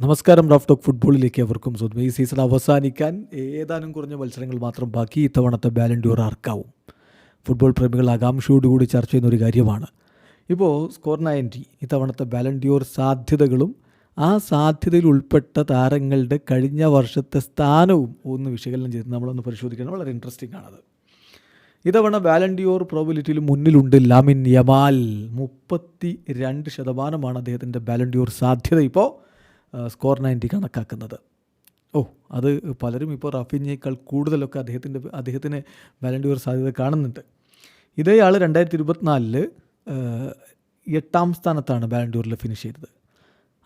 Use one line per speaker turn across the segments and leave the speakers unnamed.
നമസ്കാരം Raf talk ഫുട്ബോളിലേക്ക് അവർക്കും സ്വന്തം. ഈ സീസൺ അവസാനിക്കാൻ ഏതാനും കുറഞ്ഞ മത്സരങ്ങൾ മാത്രം ബാക്കി. ഇത്തവണത്തെ ബാലൻഡ്യൂർ ആർക്കാവും? ഫുട്ബോൾ പ്രേമികൾ ആകാംക്ഷയോടുകൂടി ചർച്ച ചെയ്യുന്ന ഒരു കാര്യമാണ്. ഇപ്പോൾ സ്കോർ നയന്റി ഇത്തവണത്തെ ബാലൻഡ്യൂർ സാധ്യതകളും ആ സാധ്യതയിൽ ഉൾപ്പെട്ട താരങ്ങളുടെ കഴിഞ്ഞ വർഷത്തെ സ്ഥാനവും ഒന്ന് വിശകലനം ചെയ്ത് നമ്മളൊന്ന് പരിശോധിക്കണം. വളരെ ഇൻട്രസ്റ്റിംഗ് ആണത്. ഇതവണ വാലണ്ടിയോർ പ്രോബിലിറ്റിയിൽ മുന്നിലുണ്ട് ലാമിൻ യമാൽ മുപ്പത്തി രണ്ട് ശതമാനമാണ് അദ്ദേഹത്തിന്റെ ബാലൻഡിയോർ സാധ്യത. ഇപ്പോൾ സ്കോർ നയന്റി കണക്കാക്കുന്നത്. ഓ അത് പലരും ഇപ്പോൾ റഫീനേക്കാൾ കൂടുതലൊക്കെ അദ്ദേഹത്തിന്റെ അദ്ദേഹത്തിന് വാലണ്ടിയോർ സാധ്യത കാണുന്നുണ്ട്. ഇതേ ആൾ രണ്ടായിരത്തി ഇരുപത്തിനാലിൽ എട്ടാം സ്ഥാനത്താണ് ബാലൻഡൂറിൽ ഫിനിഷ് ചെയ്തത്.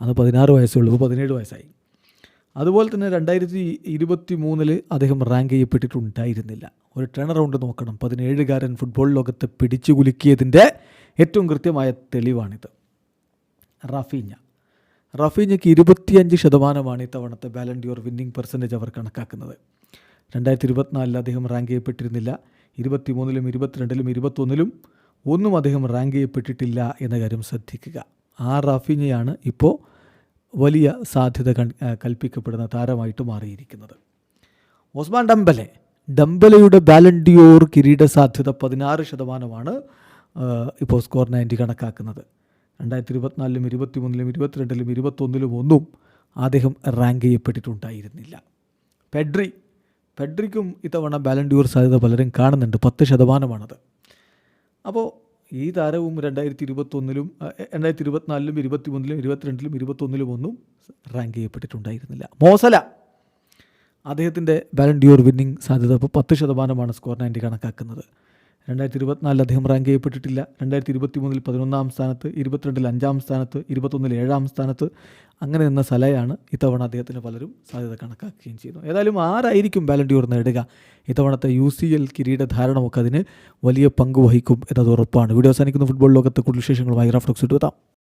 അന്ന് പതിനാറ് വയസ്സുള്ളൂ പതിനേഴ് വയസ്സായി. അതുപോലെ തന്നെ രണ്ടായിരത്തി ഇരുപത്തി മൂന്നിൽ അദ്ദേഹം റാങ്ക് ചെയ്യപ്പെട്ടിട്ടുണ്ടായിരുന്നില്ല. ഒരു ടേൺ റൗണ്ട് നോക്കണം. പതിനേഴുകാരൻ ഫുട്ബോൾ ലോകത്തെ പിടിച്ചു കുലുക്കിയതിന്റെ ഏറ്റവും കൃത്യമായ തെളിവാണിത്. റഫീഞ്ഞ റഫീഞ്ഞയ്ക്ക് ഇരുപത്തിയഞ്ച് ശതമാനമാണ് ഇത്തവണത്തെ ബാലൻഡിയോർ വിന്നിംഗ് പെർസെന്റേജ് അവർ കണക്കാക്കുന്നത്. രണ്ടായിരത്തി ഇരുപത്തിനാലിൽ അദ്ദേഹം റാങ്ക് ചെയ്യപ്പെട്ടിരുന്നില്ല. ഇരുപത്തി മൂന്നിലും ഇരുപത്തിരണ്ടിലും ഇരുപത്തൊന്നിലും ഒന്നും അദ്ദേഹം റാങ്ക് ചെയ്യപ്പെട്ടിട്ടില്ല എന്ന കാര്യം ശ്രദ്ധിക്കുക. ആ റാഫിഞ്ഞയാണ് ഇപ്പോൾ വലിയ സാധ്യത കൽപ്പിക്കപ്പെടുന്ന താരമായിട്ട് മാറിയിരിക്കുന്നത്. ഒസ്മാൻ ഡംബലെ ഡംബലയുടെ ബാലൻഡിയോർ കിരീട സാധ്യത പതിനാറ് ശതമാനമാണ് ഇപ്പോൾ സ്കോർ നയന്റി കണക്കാക്കുന്നത്. രണ്ടായിരത്തി ഇരുപത്തിനാലിലും ഇരുപത്തിമൂന്നിലും ഇരുപത്തിരണ്ടിലും ഇരുപത്തൊന്നിലും ഒന്നും അദ്ദേഹം റാങ്ക് ചെയ്യപ്പെട്ടിട്ടുണ്ടായിരുന്നില്ല. പെഡ്രി പെഡ്രിക്കും ഇത്തവണ ബാലൻഡ്യൂർ സാധ്യത പലരും കാണുന്നുണ്ട്. പത്ത് ശതമാനമാണത്. അപ്പോൾ ഈ താരവും രണ്ടായിരത്തി ഇരുപത്തൊന്നിലും രണ്ടായിരത്തി ഇരുപത്തിനാലിലും ഇരുപത്തിമൂന്നിലും ഇരുപത്തിരണ്ടിലും ഇരുപത്തൊന്നിലും ഒന്നും റാങ്ക് ചെയ്യപ്പെട്ടിട്ടുണ്ടായിരുന്നില്ല. മോസല അദ്ദേഹത്തിന്റെ ബാലൻഡ്യൂർ വിന്നിംഗ് സാധ്യത ഇപ്പോൾ പത്ത് ശതമാനമാണ് സ്കോർ നയന്റി കണക്കാക്കുന്നത്. രണ്ടായിരത്തി ഇരുപത്തിനാലിൽ അദ്ദേഹം റാങ്ക് ചെയ്യപ്പെട്ടിട്ടില്ല. രണ്ടായിരത്തി ഇരുപത്തി മൂന്നിൽ പതിനൊന്നാം സ്ഥാനത്ത് ഇരുപത്തിരണ്ടിൽ അഞ്ചാം സ്ഥാനത്ത് ഇരുപത്തൊന്നിൽ ഏഴാം സ്ഥാനത്ത് അങ്ങനെ നിന്ന സലയാണ് ഇത്തവണ അദ്ദേഹത്തിന് പലരും സാധ്യത കണക്കാക്കുകയും ചെയ്യുന്നു ഏതായാലും ആരായിരിക്കും ബാലൻഡിയോർ നേടുക? ഇത്തവണത്തെ യു സി എൽ കിരീടധാരണമൊക്കെ അതിന് വലിയ പങ്ക് വഹിക്കും എന്നത് ഉറപ്പാണ്. വീഡിയോ അവസാനിക്കുന്ന. ഫുട്ബോൾ ലോകത്തെ കൂടുതൽ വിശേഷങ്ങളുമായി റഫ്ലക്സ് എത്താം